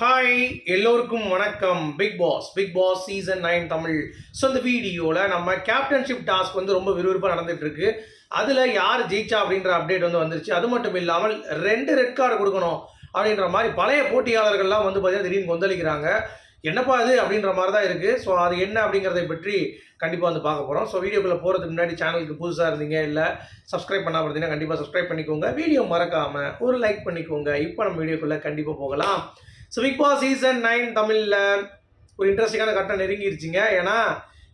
Hi எல்லோருக்கும் வணக்கம். Bigg Boss Bigg Boss season nine Tamil. So இந்த வீடியோவில் நம்ம கேப்டன்ஷிப் டாஸ்க் வந்து ரொம்ப விறுவிறுப்பாக நடந்துகிட்ருக்கு அதில் யார் ஜெயிச்சா அப்படின்ற அப்டேட் வந்து வந்துருச்சு. அது மட்டும் இல்லாமல் ரெண்டு ரெட் கார்டு கொடுக்கணும் அப்படின்ற மாதிரி பழைய போட்டியாளர்கள்லாம் வந்து பார்த்தீங்கன்னா திடீர்னு கொந்தளிக்கிறாங்க. என்னப்பா அது அப்படின்ற மாதிரி தான் இருக்குது ஸோ அது என்ன அப்படிங்கிறதை பற்றி கண்டிப்பாக வந்து பார்க்க போகிறோம் ஸோ வீடியோக்குள்ளே போகிறதுக்கு முன்னாடி சேனலுக்கு புதுசாக இருந்தீங்க இல்லை சப்ஸ்கிரைப் பண்ணால் பார்த்தீங்கன்னா கண்டிப்பாக சப்ஸ்கிரைப் பண்ணிக்கோங்க. வீடியோ மறக்காமல் ஒரு லைக் பண்ணிக்கோங்க. இப்போ நம்ம வீடியோக்குள்ளே கண்டிப்பாக போகலாம். So Bigg Boss season nine தமிழில் ஒரு இன்ட்ரெஸ்டிங்கான கட்டம் நெருங்கிருச்சுங்க. ஏன்னா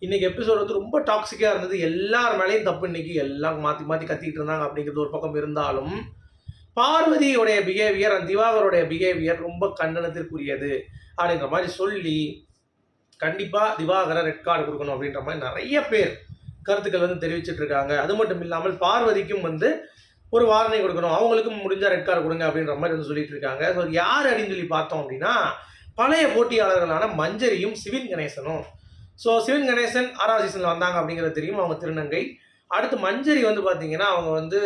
இன்னைக்கு எபிசோட் வந்து ரொம்ப டாக்ஸிக்காக இருந்தது. எல்லார் மேலேயும் தப்பு இன்னைக்கு. எல்லாம் மாற்றி மாற்றி கத்திட்டு இருந்தாங்க அப்படிங்கிறது ஒரு பக்கம் இருந்தாலும் பார்வதியோடைய பிஹேவியர் அந்த திவாகருடைய பிஹேவியர் ரொம்ப கண்டனத்திற்குரியது அப்படின்ற மாதிரி சொல்லி கண்டிப்பாக திவாகரை ரெட் கார்டு கொடுக்கணும் அப்படின்ற மாதிரி நிறைய பேர் கருத்துக்கள் வந்து தெரிவிச்சிட்டு இருக்காங்க. அது மட்டும் இல்லாமல் பார்வதிக்கும் வந்து ஒரு வார்னிங் கொடுக்கணும். அவங்களுக்கும் முடிஞ்சால் ரெட் கார்டு கொடுங்க அப்படின்ற மாதிரி வந்து சொல்லிட்டு இருக்காங்க. ஸோ யார் அப்படின்னு சொல்லி பார்த்தோம் அப்படின்னா பழைய போட்டியாளர்களான மஞ்சரியும் சிவின் கணேசனும். ஸோ சிவன் கணேசன் ஆறாவது சீசனில் வந்தாங்க அப்படிங்கிறது தெரியும். அவங்க திருநங்கை. அடுத்து மஞ்சரி வந்து பார்த்தீங்கன்னா அவங்க வந்து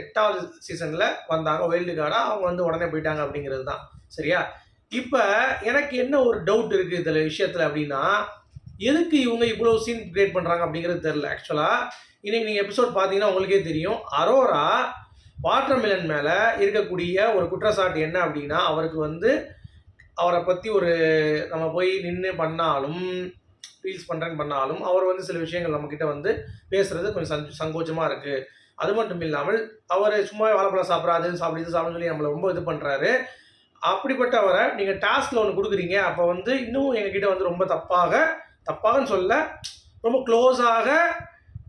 எட்டாவது சீசனில் வந்தாங்க. வைல்டு கார்டாக அவங்க வந்து உடனே போயிட்டாங்க அப்படிங்கிறது தான். சரியா? இப்போ எனக்கு என்ன ஒரு டவுட் இருக்குது இதில் விஷயத்தில் அப்படின்னா எதுக்கு இவங்க இவ்வளோ சீன் கிரியேட் பண்ணுறாங்க அப்படிங்கிறது தெரில ஆக்சுவலாக இன்றைக்கி நீங்கள் எபிசோட் பார்த்தீங்கன்னா உங்களுக்கே தெரியும். அரோரா வாட்டர் மிலன் மேலே இருக்கக்கூடிய ஒரு குற்றச்சாட்டு என்ன அப்படின்னா அவருக்கு வந்து அவரை பற்றி ஒரு நம்ம போய் நின்று பண்ணாலும் ஃபீல்ஸ் பண்ணுறேன்னு பண்ணாலும் அவர் வந்து சில விஷயங்கள் நம்மக்கிட்ட வந்து பேசுகிறது கொஞ்சம் சங் சங்கோச்சமாக இருக்குது அது மட்டும் இல்லாமல் அவர் சும்மா வாழைப்பழம் சாப்பிட்றாது சாப்பிடுது சாப்பிடுன்னு சொல்லி நம்மளை ரொம்ப இது பண்ணுறாரு அப்படிப்பட்டவரை நீங்கள் டாஸ்கில் ஒன்று கொடுக்குறீங்க. அப்போ வந்து இன்னும் எங்ககிட்ட வந்து ரொம்ப தப்பாக தப்பாகன்னு சொல்ல ரொம்ப க்ளோஸாக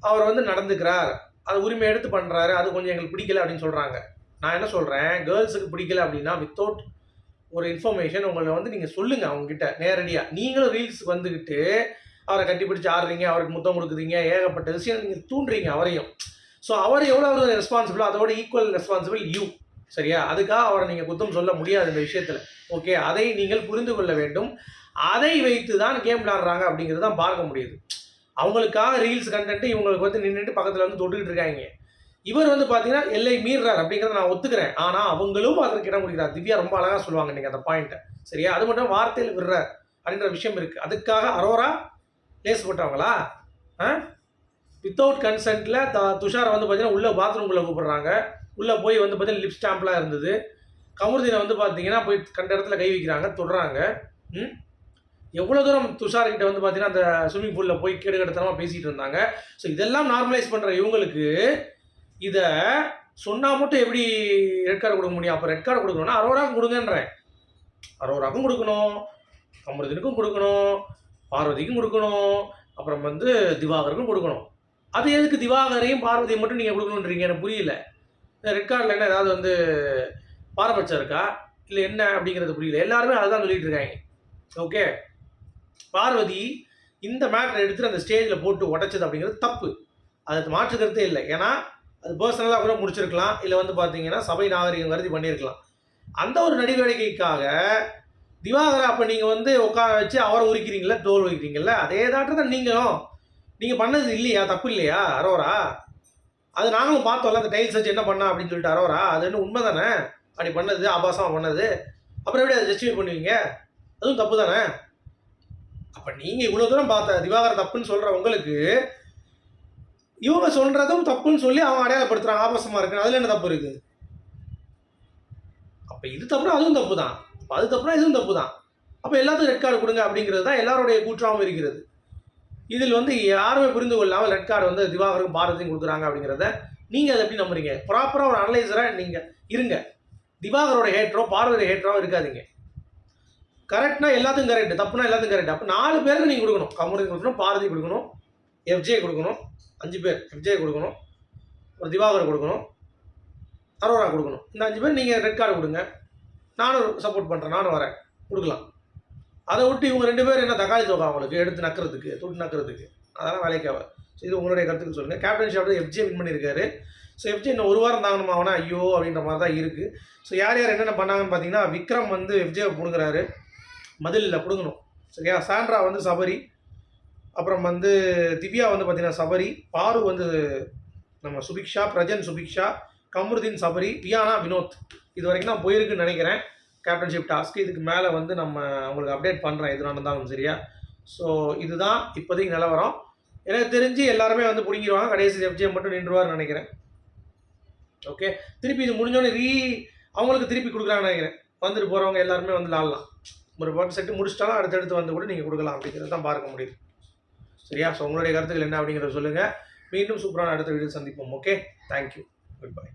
அவர் வந்து நடந்துக்கிறார். அது உரிமை எடுத்து பண்ணுறாரு அது கொஞ்சம் எங்களுக்கு பிடிக்கல அப்படின்னு சொல்கிறாங்க நான் என்ன சொல்கிறேன் கேர்ள்ஸுக்கு பிடிக்கல அப்படின்னா வித்தவுட் ஒரு இன்ஃபர்மேஷன் உங்களை வந்து நீங்கள் சொல்லுங்கள் அவங்ககிட்ட நேரடியாக நீங்களும் ரீல்ஸுக்கு வந்துக்கிட்டு அவரை கட்டிப்பிடிச்சு ஆடுறீங்க அவருக்கு முத்தம் கொடுக்குறீங்க ஏகப்பட்ட விஷயம் நீங்கள் தூண்டுறீங்க அவரையும். ஸோ அவர் எவ்வளோ ரெஸ்பான்சிபிளோ அதோட ஈக்குவல் ரெஸ்பான்சிபிள் யூ சரியா? அதுக்காக அவரை நீங்கள் குத்தம் சொல்ல முடியாது இந்த விஷயத்தில். ஓகே அதை நீங்கள் புரிந்து கொள்ள வேண்டும். அதை வைத்து தான் கேம் விளாடுறாங்க அப்படிங்கிறது தான் பார்க்க முடியுது. அவங்களுக்காக ரீல்ஸ் கண்டென்ட்டு இவங்களுக்கு வந்து நின்றுட்டு பக்கத்தில் வந்து தொட்டுக்கிட்டு இருக்காங்க. இவர் வந்து பார்த்தீங்கன்னா எல்லை மீறுறார் அப்படிங்கிறத நான் ஒத்துக்கிறேன். ஆனால் அவங்களும் அதற்கு இடம் கொடுக்குறார். திவ்யா ரொம்ப அழகாக சொல்லுவாங்க நீங்கள் அந்த பாயிண்ட்டை சரியா? அது மட்டும் வார்த்தையில் விடுறார் அப்படின்ற விஷயம் இருக்குது அதுக்காக அரோரா லேசப்பட்டவங்களா ஆ? வித்தவுட் கன்சென்ட்டில் த துஷாரை வந்து பார்த்தீங்கன்னா உள்ளே பாத்ரூம்குள்ளே கூப்பிடுறாங்க. உள்ளே போய் வந்து பார்த்தீங்கன்னா லிப் ஸ்டாம்ப்லாம் இருந்தது. கமருதீனை வந்து பார்த்தீங்கன்னா போய் கண்ட இடத்துல கை வைக்கிறாங்க தொடுறாங்க. ம்? எவ்வளோ தூரம் துஷார்கிட்ட வந்து பார்த்தீங்கன்னா அந்த ஸ்விம்மிங் பூலில் போய் கேடு கடத்தனமாக பேசிகிட்டு இருந்தாங்க. ஸோ இதெல்லாம் நார்மலைஸ் பண்ணுற இவங்களுக்கு இதை சொன்னால் மட்டும் எப்படி ரெட் கார்டு கொடுக்க முடியும்? அப்போ ரெட் கார்டு கொடுக்கணும்னா அரோராக்கும் கொடுங்கன்றேன். அரோராக்கும் கொடுக்கணும் கமருதீனுக்கும் கொடுக்கணும் பார்வதிக்கும் கொடுக்கணும் அப்புறம் வந்து திவாகருக்கும் கொடுக்கணும். அது எதுக்கு திவாகரையும் பார்வதியும் மட்டும் நீங்கள் கொடுக்கணுன்றீங்க எனக்கு புரியல. ரெட் கார்டில் என்ன ஏதாவது வந்து பாரபட்சம் இருக்கா? இல்லை என்ன அப்படிங்கிறது புரியல. எல்லாருமே அதுதான் சொல்லிட்டு இருக்காங்க. ஓகே பார்வதி இந்த மேட்டரை எடுத்துகிட்டு அந்த ஸ்டேஜில் போட்டு உடைச்சது அப்படிங்கிறது தப்பு. அது மாற்று கருத்தே இல்லை. ஏன்னா அது பர்சனலாக கூட முடிச்சிருக்கலாம். இல்லை வந்து பார்த்தீங்கன்னா சபை நாகரிகம் கருதி பண்ணியிருக்கலாம் அந்த ஒரு நடவடிக்கைக்காக திவாகரை அப்போ நீங்கள் வந்து உட்கார வச்சு அவரை உரிக்கிறீங்களா தோல் உரிக்கிறீங்களா அதே தாட்டம் தான் நீங்களும். நீங்கள் பண்ணது இல்லையா? தப்பு இல்லையா? அரோரா? அது நாங்களும் பார்த்தோம்ல அந்த டைல்ஸ் வச்சு என்ன பண்ணா அப்படின்னு சொல்லிட்டு அரோரா அது என்ன உண்மை தானே அப்படி பண்ணது ஆபாசமாக பண்ணது. அப்புறம் எப்படி அதை ஜஸ்டிஃபை பண்ணுவீங்க? அதுவும் தப்பு தானே அப்போ நீங்கள் இவ்வளோ தூரம் பார்த்த திவாகர் தப்புன்னு சொல்கிற உங்களுக்கு இவங்க சொல்கிறதும் தப்புன்னு சொல்லி அவங்க அடையாளப்படுத்துகிறாங்க ஆபாசமாக இருக்குன்னு. அதில் என்ன தப்பு இருக்குது அப்போ இது தப்புனா அதுவும் தப்பு தான் அப்போ அது தப்புனா இதுவும் தப்பு தான் அப்போ எல்லாத்துக்கும் ரெட் கார்டு கொடுங்க அப்படிங்கிறது தான் எல்லாருடைய கூற்றாகவும் இருக்கிறது. இதில் வந்து யாருமே புரிந்து கொள்ளாமல் ரெட் கார்டு வந்து திவாகரும் பாரதியும் கொடுக்குறாங்க அப்படிங்கிறத நீங்கள் அதை எப்படி நம்புறீங்க? ப்ராப்பராக ஒரு அனலைசராக நீங்கள் இருங்க. திவாகரோட ஹேட்ரோ பாரதியோட ஹேட்ரோ இருக்காதீங்க. கரெக்ட்னா எல்லாத்துக்கும் கரெக்ட் தப்புனா எல்லாத்துக்கும் கரெக்ட் அப்போ நாலு பேருக்கு நீங்கள் கொடுக்கணும். கமருதி கொடுக்கணும் பாரதி கொடுக்கணும் எஃப்ஜே கொடுக்கணும் அஞ்சு பேர் எஃப்ஜே கொடுக்கணும் ஒரு திவாகர் கொடுக்கணும் அரோரா கொடுக்கணும். இந்த அஞ்சு பேர் நீங்கள் ரெட் கார்டு கொடுங்க. நானும் சப்போர்ட் பண்ணுறேன் நானும் வரேன். கொடுக்கலாம். அதை விட்டு இவங்க ரெண்டு பேரும் என்ன தக்காளி தோக்கா அவங்களுக்கு? எடுத்து நக்கிறதுக்கு துட்டு நக்கிறதுக்கு. அதெல்லாம் வேலைக்காக ஸோ இது உங்களுடைய கருத்துக்கு சொல்லுங்கள் கேப்டன் ஷாப்ல எஃப்ஜே வின் பண்ணியிருக்காரு. ஸோ எஃப்ஜி இன்னும் ஒரு வாரம் தாங்கணுமா அவனா? ஐயோ அப்படின்ற மாதிரி தான் இருக்குது ஸோ யார் யார் என்னென்ன பண்ணாங்கன்னு பார்த்தீங்கன்னா விக்ரம் வந்து எஃப்ஜேவை பிடுங்குறாரு மதிலில் பிடுங்கணும் சரியா? சாண்ட்ரா வந்து சபரி. அப்புறம் வந்து திவ்யா வந்து பார்த்தீங்கன்னா சபரி. பாரு வந்து நம்ம சுபிக்ஷா பிரஜன் சுபிக்ஷா கமருதீன் சபரி வியானா வினோத். இது வரைக்கும் தான் போயிருக்குன்னு நினைக்கிறேன். கேப்டன்ஷிப் டாஸ்க்கு இதுக்கு மேலே வந்து நம்ம உங்களுக்கு அப்டேட் பண்ணுறேன் எது நடந்தாலும் சரியா? ஸோ இதுதான் இப்போதைக்கு நிலவரம். எனக்கு தெரிஞ்சு எல்லாருமே வந்து பிடிங்கிருவாங்க. கடைசி எஃப்ஜிஎம் மட்டும் நின்றுவார்னு நினைக்கிறேன். ஓகே திருப்பி இது முடிஞ்சோடனே ரீ அவங்களுக்கு திருப்பி கொடுக்குறாங்கன்னு நினைக்கிறேன். வந்துட்டு போகிறவங்க எல்லாருமே வந்து ஆடலாம் ஒரு பக்கம் செட்டு முடிச்சிட்டாலும் அடுத்தடுத்து வந்து கூட நீங்கள் கொடுக்கலாம். அப்படிங்கிறது தான் பார்க்க முடியுது. சரியா? ஸோ உங்களுடைய கருத்துக்கள் என்ன அப்படிங்கிறத சொல்லுங்கள் மீண்டும் சூப்பரான அடுத்த வீடியோ சந்திப்போம். Okay thank you good bye